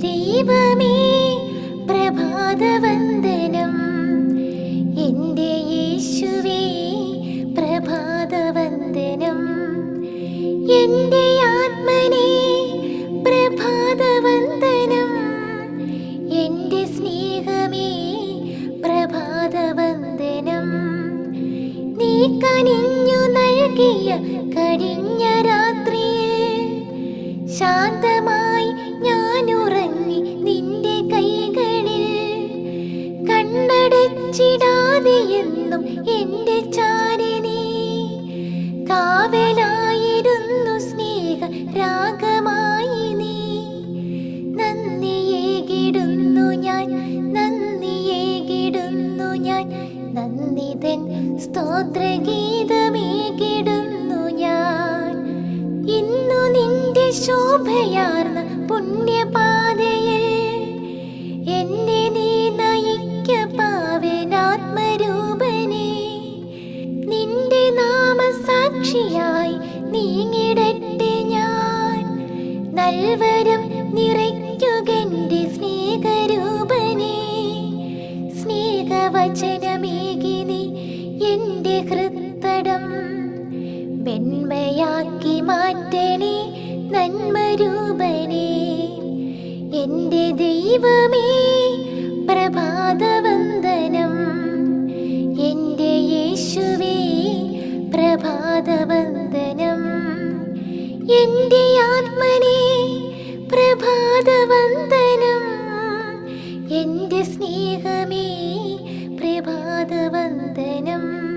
ദൈവമേ പ്രഭാതവന്ദനം. എന്റെ യേശുവേ പ്രഭാതവന്ദനം. എന്റെ പ്രഭാതവന്ദനം നീ കനിഞ്ഞു നൽകിയ കഴിഞ്ഞ രാത്രിയിൽ ശാന്തമായി ഞാൻ ഉറങ്ങി നിന്റെ കൈകളിൽ കണ്ണടച്ചിടാതെ എന്നും എന്റെ ചാരനെ കാവലായിരുന്നു സ്നേഹ രാഗമായി നീ. നന്ദിയേകിടുന്നു ഞാൻ നന്ദിതൻ സ്തോത്രഗീതമേകിടുന്നു ഞാൻ. ഇന്നു നിന്റെ ശോഭയാർന്ന പുണ്യപാതയിൽ എന്നെ നീ നയിക്ക പാവനാത്മരൂപനെ. നിന്റെ നാമസാക്ഷിയായി നീങ്ങിടട്ടെ ഞാൻ. നൽവരം നിറയ്ക്കുകെന്റെ സ്നേഹരൂപനെ. സ്നേഹവചനമേകി നീ എന്റെ ഹൃത്തടം വെണ്മയാക്കി മാറ്റണേ നന്മരൂപനേ. എന്റെ ദൈവമേ പ്രഭാതവന്ദനം. എന്റെ യേശുവേ പ്രഭാതവന്ദനം. എന്റെ ആത്മനെ പ്രഭാതവന്ദനം. എന്റെ സ്നേഹമേ പ്രഭാതവന്ദനം.